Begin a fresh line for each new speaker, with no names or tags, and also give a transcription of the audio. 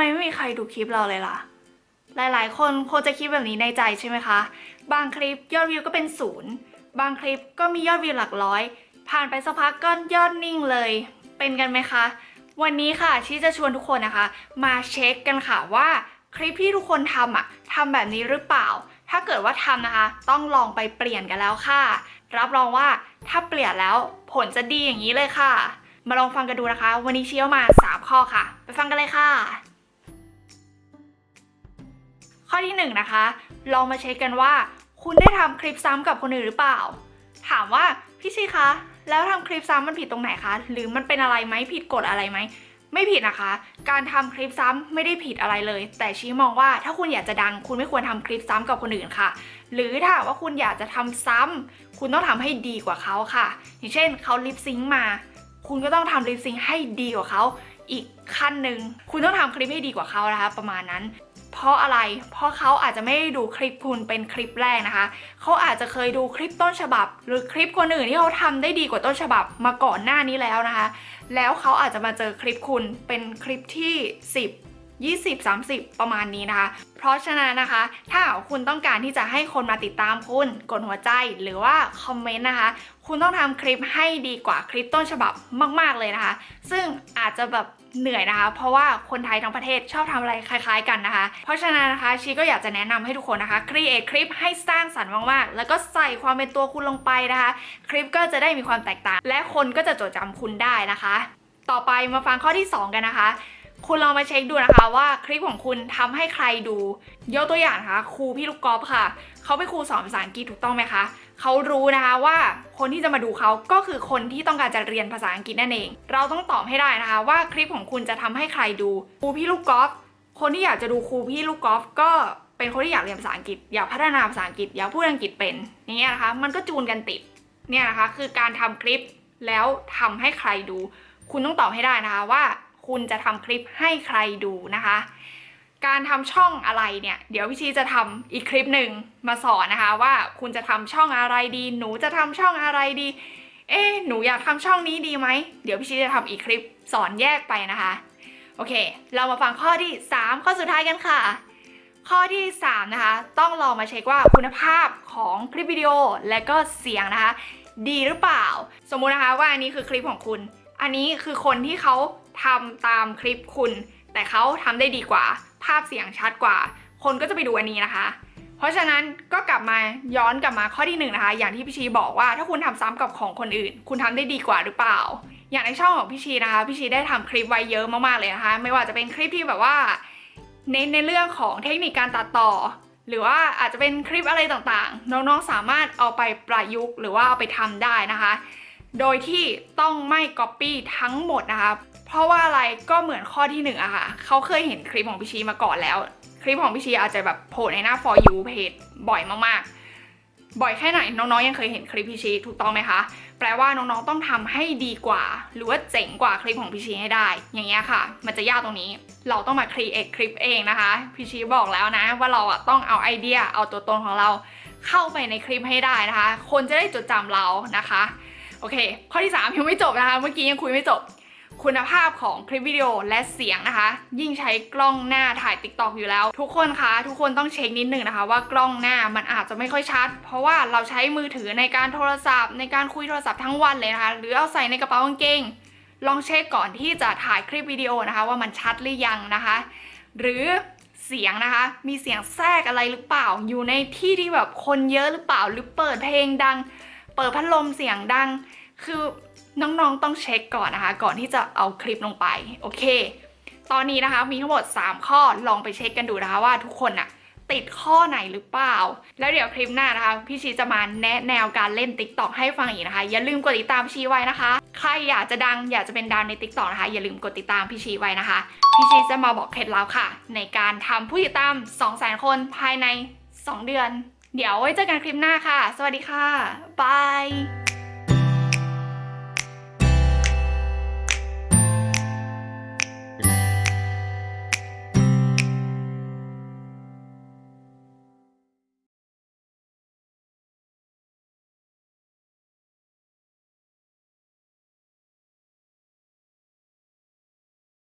ไมไม่มีใครดูคลิปเราเลยล่ะ หลายๆ คนคงจะคิดแบบนี้ในใจใช่ไหมคะ บางคลิปยอดวิวก็เป็นศูนย์ บางคลิปก็มียอดวิวหลักร้อย ผ่านไปสักพักก็ยอดนิ่งเลย เป็นกันไหมคะ วันนี้ค่ะชีจะชวนทุกคนนะคะ มาเช็คกันค่ะว่าคลิปที่ทุกคนทำอะทำแบบนี้หรือเปล่า ถ้าเกิดว่าทำนะคะ ต้องลองไปเปลี่ยนกันแล้วค่ะ รับรองว่าถ้าเปลี่ยนแล้วผลจะดีอย่างนี้เลยค่ะ มาลองฟังกันดูนะคะ วันนี้เชี่ยวมา 3 ข้อค่ะ ไปฟังกันเลยค่ะ ข้อที่1นงนะคะลองมาเช็คกันว่า คุณได้ทำคลิปซ้ำกับคนอื่นหรือเปล่า ถามว่าพี่ชีคะแล้วทำคลิปซ้ำมันผิดตรงไหนคะ หรือมันเป็นอะไรไหมผิดกฎอะไรไหมไม่ผิดนะคะ การทำคลิปซ้ำไม่ได้ผิดอะไรเลย แต่ชี้มองว่าถ้าคุณอยากจะดัง คุณไม่ควรทำคลิปซ้ำกับคนอื่นค่ะ หรือถ้าว่าคุณอยากจะทำซ้ำคุณต้องทำให้ดีกว่าเขาค่ะ อย่างเช่นเขาลิปซิงค์มา คุณก็ต้องทำลิปซิงค์ให้ดีกว่าเขา อีกขั้นหนึ่งคุณต้องทำคลิปให้ดีกว่าเขานะคะ ประมาณนั้น เพราะอะไร เพราะเขาอาจจะไม่ได้ดูคลิปคุณเป็นคลิปแรกนะคะ เขาอาจจะเคยดูคลิปต้นฉบับ หรือคลิปคนอื่นที่เขาทำได้ดีกว่าต้นฉบับมาก่อนหน้านี้แล้วนะคะ แล้วเขาอาจจะมาเจอคลิปคุณเป็นคลิปที่ 10 20 30 ประมาณนี้นะคะ เพราะฉะนั้นนะคะ ถ้าหากว่าคุณต้องการที่จะให้คนมาติดตามคุณ กดหัวใจหรือว่าคอมเมนต์นะคะ คุณต้องทำคลิปให้ดีกว่าคลิปต้นฉบับมาก ๆ เลยนะคะ ซึ่งอาจจะแบบ เหนื่อยนะคะ เพราะว่าคนไทยทั้งประเทศชอบทำอะไรคล้าย ๆ กันนะคะ เพราะฉะนั้นนะคะชีก็อยากจะแนะนำให้ทุกคนนะคะครีเอทคลิปให้สร้างสรรค์มากๆ แล้วก็ใส่ความเป็นตัวคุณลงไปนะคะ คลิปก็จะได้มีความแตกต่าง และคนก็จะจดจำคุณได้นะคะ ต่อไปมาฟังข้อที่ 2 กันนะคะคุณลองมาเช็คดูนะคะว่าคลิปของคุณทำให้ใครดู ยกตัวอย่างนะคะครูพี่ลูกกอล์ฟค่ะ เขาเป็นครูสอนภาษาอังกฤษถูกต้องไหมคะ เขารู้นะคะว่าคนที่จะมาดูเขาก็คือคนที่ต้องการจะเรียนภาษาอังกฤษนั่นเอง เราต้องตอบให้ได้นะคะว่าคลิปของคุณจะทำให้ใครดูครูพี่ลูกกอล์ฟคนที่อยากจะดูครูพี่ลูกกอล์ฟก็เป็นคนที่อยากเรียนภาษาอังกฤษ อยากพัฒนาภาษาอังกฤษอยากพูดอังกฤษเป็นอย่างเงี้ยนะคะ มันก็จูนกันติดเนี่ยนะคะคือการทำคลิปแล้วทำให้ใครดู คุณต้องตอบให้ได้นะคะว่าคุณจะทำคลิปให้ใครดูนะคะ การทำช่องอะไรเนี่ย เดี๋ยวพี่ชีจะทำอีกคลิปหนึ่งมาสอนนะคะ ว่าคุณจะทำช่องอะไรดี หนูจะทำช่องอะไรดี เอ๊หนูอยากทำช่องนี้ดีไหม เดี๋ยวพี่ชีจะทำอีกคลิปสอนแยกไปนะคะ โอเค เรามาฟังข้อที่ 3 ข้อสุดท้ายกันค่ะ ข้อที่ 3 นะคะ ต้องลองมาเช็คว่าคุณภาพของคลิปวิดีโอและก็เสียงนะคะ ดีหรือเปล่า สมมุตินะคะว่าอันนี้คือคลิปของคุณ อันนี้คือคนที่เขาทำตามคลิปคุณ แต่เขาทำได้ดีกว่า ภาพเสียงชัดกว่า คนก็จะไปดูอันนี้นะคะ เพราะฉะนั้นก็กลับมาย้อนกลับมาข้อที่หนึ่งนะคะ อย่างที่พี่ชีบอกว่าถ้าคุณทำซ้ำกับของคนอื่น คุณทำได้ดีกว่าหรือเปล่า อย่างในช่องของพี่ชีนะคะพี่ชีได้ทำคลิปไว้เยอะมากๆเลยนะคะ ไม่ว่าจะเป็นคลิปที่แบบว่า เน้นในเรื่องของเทคนิคการตัดต่อ หรือว่าอาจจะเป็นคลิปอะไรต่างๆ น้องๆสามารถเอาไปประยุกต์ หรือว่าเอาไปทำได้นะคะ โดยที่ต้องไม่ Copy ทั้งหมดนะคะ เพราะว่าอะไรก็เหมือนข้อที่หนึ่งอะค่ะเขาเคยเห็นคลิปของพี่ชีมาก่อนแล้ว คลิปของพี่ชีอาจจะแบบโผล่ในหน้า for you page บ่อยมากๆ บ่อยแค่ไหนน้องๆยังเคยเห็นคลิปพี่ชีถูกต้องไหมคะ แปลว่าน้องๆต้องทำให้ดีกว่า หรือว่าเจ๋งกว่าคลิปของพี่ชีให้ได้ อย่างเงี้ยค่ะ มันจะยากตรงนี้ เราต้องมา create คลิปเองนะคะพี่ชีบอกแล้วนะ ว่าเราอะต้องเอาไอเดียเอาตัวตนของเรา เข้าไปในคลิปให้ได้นะคะ คนจะได้จดจำเรานะคะโอเค ข้อที่ 3 ยังไม่จบนะคะ เมื่อกี้ยังคุยไม่จบ คุณภาพของคลิปวิดีโอและเสียงนะคะ ยิ่งใช้กล้องหน้าถ่ายติ๊กตอกอยู่แล้ว ทุกคนคะทุกคนต้องเช็คนิดหนึ่งนะคะว่ากล้องหน้ามันอาจจะไม่ค่อยชัด เพราะว่าเราใช้มือถือในการโทรศัพท์ ในการคุยโทรศัพท์ทั้งวันเลยนะคะหรือเอาใส่ในกระเป๋ากางเกงลองเช็คก่อนที่จะถ่ายคลิปวิดีโอนะคะ ว่ามันชัดหรือยังนะคะ หรือเสียงนะคะ มีเสียงแทรกอะไรหรือเปล่า อยู่ในที่ที่แบบคนเยอะหรือเปล่า หรือเปิดเพลงดัง เปิดพัดลมเสียงดัง คือ น้องๆต้องเช็คก่อนนะคะ ก่อนที่จะเอาคลิปลงไป โอเค ตอนนี้นะคะมีทั้งหมด 3 ข้อลองไปเช็คกันดูนะคะว่าทุกคนน่ะติดข้อไหนหรือเปล่า แล้วเดี๋ยวคลิปหน้านะคะ พี่ชีจะมาแนะแนวการเล่น t ิ k t o k ให้ฟังอีกนะคะ อย่าลืมกดติดตามพี่ชีไว้นะคะ ใครอยากจะดังอยากจะเป็นดาวใน t ิ k t o k นะคะ อย่าลืมกดติดตามพี่ชีไว้นะคะ พี่ชีจะมาบอกเคล็ดลับค่ะ ในการทำผู้ติดตาม 200,000 คนภายใน 2 เดือน เดี๋ยวไว้เจอกันคลิปหน้าค่ะ สวัสดีค่ะบาย